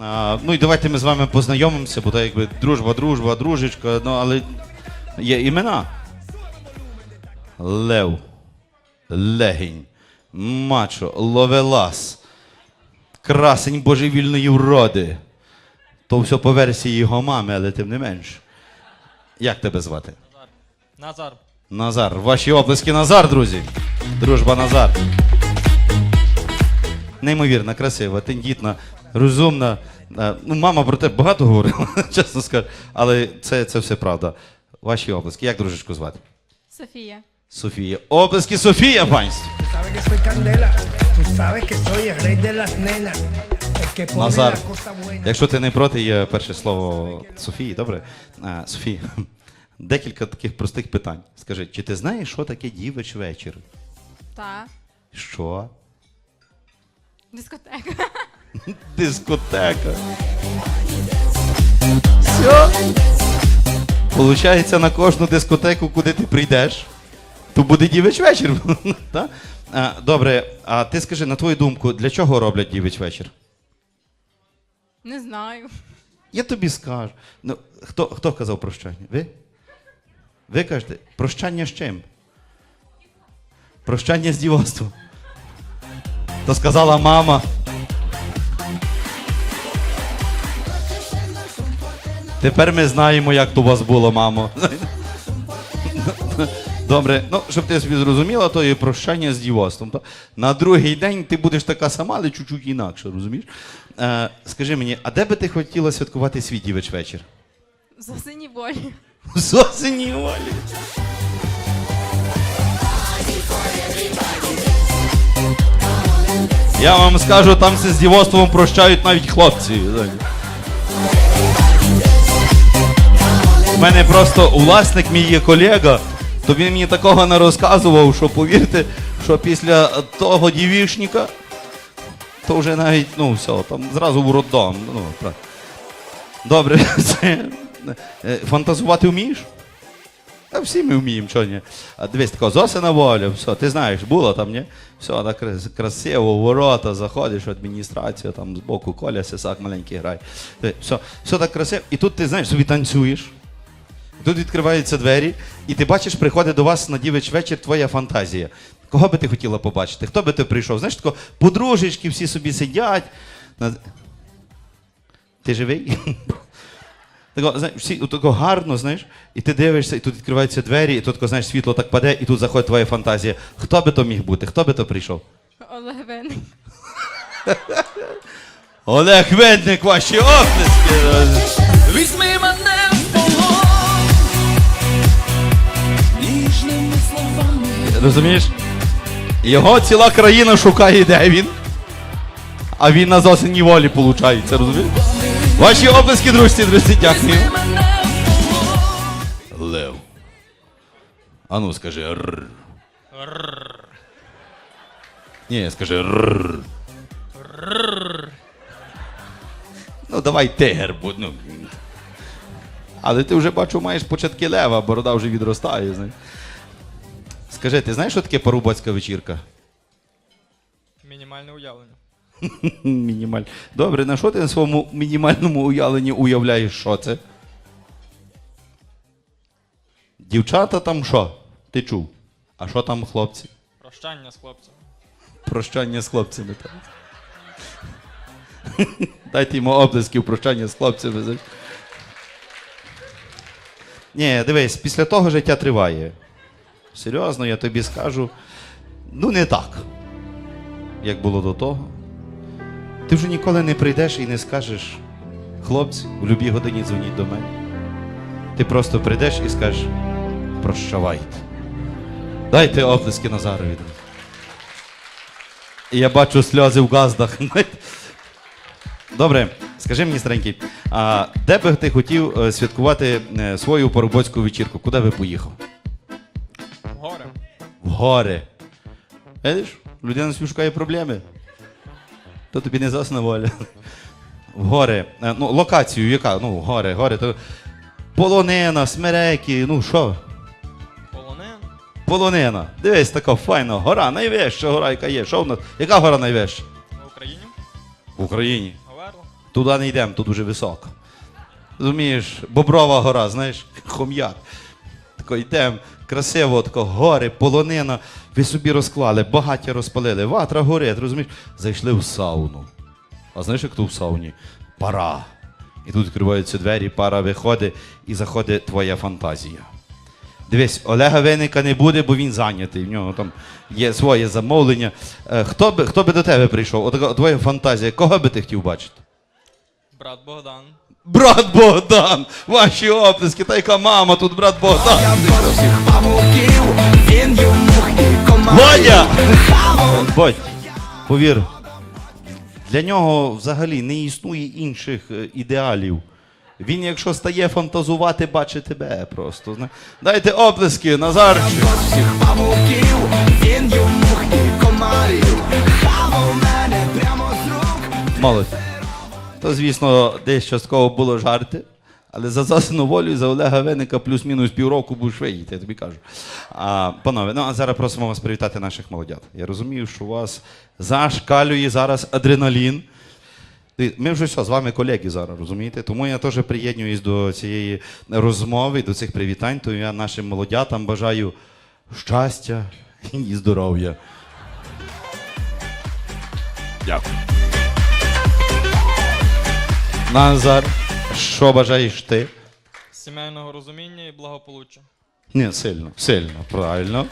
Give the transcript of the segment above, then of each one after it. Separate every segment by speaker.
Speaker 1: А, ну і давайте ми з вами познайомимося, бо то якби дружба, дружба, дружечка, ну але є імена. Лев, Легінь, Мачо, Ловелас, Красень божевільної вроди. То все по версії його мами, але тим не менш. Як тебе звати?
Speaker 2: Назар.
Speaker 1: Назар. Ваші оплески Назар, друзі. Дружба Назар. Неймовірно, красива, тендітна, розумна. Е, Ну, мама про тебе багато говорила, чесно скажу. Але це, це все правда. Ваші оплески. Як дружечку звати?
Speaker 3: Софія.
Speaker 1: Софія. Оплески Софія, панство. Назар. Якщо ти не проти, є перше слово Софії, добре? А, Софія, декілька таких простих питань. Скажи, чи ти знаєш, що таке дівич вечір?
Speaker 3: Та.
Speaker 1: Що?
Speaker 3: Дискотека.
Speaker 1: Дискотека. Все. Получається, на кожну дискотеку, куди ти прийдеш, то буде дівич вечір. Та? А, Добре, а ти скажи, на твою думку, для чого роблять дівич вечір?
Speaker 3: Не знаю.
Speaker 1: Я тобі скажу. Ну, хто, хто казав прощання? Ви? Ви кажете, прощання з чим? Прощання з дівоцтвом. То сказала мама. Тепер ми знаємо, як то у вас було, мамо. Добре, ну, щоб ти собі зрозуміла, то є прощання з дівоцтвом. На другий день ти будеш така сама, але чуть-чуть інакше, розумієш? Е, скажи мені, а де би ти хотіла святкувати свій дівич вечір?
Speaker 3: За сині волі.
Speaker 1: В Сосені Олі. Я вам скажу, там все з дівоцтвом прощають навіть хлопці. У мене просто власник мій є колега, то він мені такого не розказував, що повірте, що після того дівішника, то вже навіть, ну все, там зразу в роддом. Ну, так. Добре, е, фантазувати вмієш? А всі ми вміємо, що ні. А дивись, така зосина воля, все, ти знаєш, було там, ні? Все, так красиво, в ворота, заходиш в адміністрацію, там збоку Коля Сисак маленький грає. Все, все так красиво. І тут ти знаєш, собі танцюєш. Тут відкриваються двері, і ти бачиш, приходить до вас на дівич вечір твоя фантазія. Кого би ти хотіла побачити? Хто би ти прийшов? Знаєш, тако, подружечки всі собі сидять. На- Ти живий? Тако, знаєш, всі тако гарно, знаєш, і ти дивишся, і тут відкриваються двері, і тут тако, знаєш, світло так паде, і тут заходить твоя фантазія. Хто би то міг бути? Хто би то прийшов?
Speaker 3: Олег Винник.
Speaker 1: Олег Ведник, ваші оплески! Розумієш? Його ціла країна шукає, де він. А він на зосені волі виходить, розумієш? Ваші оплески, друзі, друзі, дякую. Лев. А ну скажи р. Ні, скажи р. Ну, давай тигр, будь. Ну. Але ти вже бачу, маєш початки лева, борода вже відростає. Знаєш. Скажи, ти знаєш, що таке парубацька вечірка?
Speaker 2: Мінімальне уявлення.
Speaker 1: Мінімаль. Добре, на що ти на своєму мінімальному уявленні уявляєш, що це? Дівчата там що? Ти чув? А що там хлопці?
Speaker 2: Прощання з хлопцем.
Speaker 1: Прощання з хлопцями. Так. Дайте йому оплесків прощання з хлопцями. Ні, дивись, після того життя триває. Серйозно, я тобі скажу. Ну, не так, як було до того. Ти вже ніколи не прийдеш і не скажеш, хлопці, в будь-якій годині дзвоніть до мене. Ти просто прийдеш і скажеш, прощавайте. Дайте оплески Назарові. І я бачу сльози в газдах. Добре, скажи мені, старенький, а де би ти хотів е, святкувати е, свою поробоцьку вечірку? Куди би поїхав?
Speaker 2: В горе.
Speaker 1: Гори. Видиш, людина собі шукає проблеми. То тобі не засна воля. В гори. Е, Ну, локацію, яка? Ну, гори, гори. То... Полонина, смереки, ну що?
Speaker 2: Полонин.
Speaker 1: Полонина. Дивись, така файна гора, найвища гора, яка є. Що в нас? Яка гора найвища?
Speaker 2: В Україні.
Speaker 1: В Україні.
Speaker 2: Говерла.
Speaker 1: Туди не йдемо, тут дуже високо. Розумієш, Боброва гора, знаєш, хом'як. Тако йдемо, красиво, тако, гори, полонина. Ви собі розклали, багаття розпалили, ватра горить, розумієш? Зайшли в сауну. А знаєш, як тут в сауні? Пара. І тут відкриваються двері, пара виходить і заходить твоя фантазія. Дивись, Олега Винника не буде, бо він зайнятий. В нього там є своє замовлення. Е, Хто би, хто би до тебе прийшов? Отака твоя фантазія. Кого би ти хотів бачити?
Speaker 2: Брат Богдан.
Speaker 1: Брат Богдан! Ваші оплески, та яка мама тут брат Богдан. Водя! Бодь, повір, для нього взагалі не існує інших е, ідеалів. Він, якщо стає фантазувати, бачить тебе просто. Дайте оплески, Назар. Молодь. То, звісно, десь частково було жарти, але за засну волю за Олега Веника плюс-мінус півроку будеш виїти, я тобі кажу. А, панове, ну а зараз просимо вас привітати наших молодят. Я розумію, що у вас зашкалює зараз адреналін. Ми вже все, з вами колеги зараз, розумієте? Тому я теж приєднуюсь до цієї розмови, до цих привітань. То я нашим молодятам бажаю щастя і здоров'я. Дякую. Назар, що бажаєш ти?
Speaker 2: Сімейного розуміння і благополуччя.
Speaker 1: Не, сильно, сильно, правильно.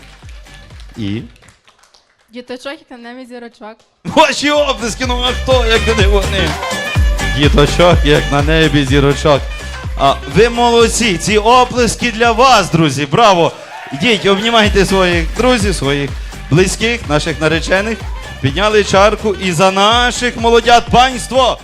Speaker 1: І.
Speaker 3: Діточок, як на небі зірочок.
Speaker 1: Ваші оплески, ну а хто, як не вони? Діточок, як на небі зірочок. А ви молодці, ці оплески для вас, друзі. Браво! Йдіть, обнімайте своїх друзів, своїх близьких, наших наречених. Підняли чарку і за наших молодят панство.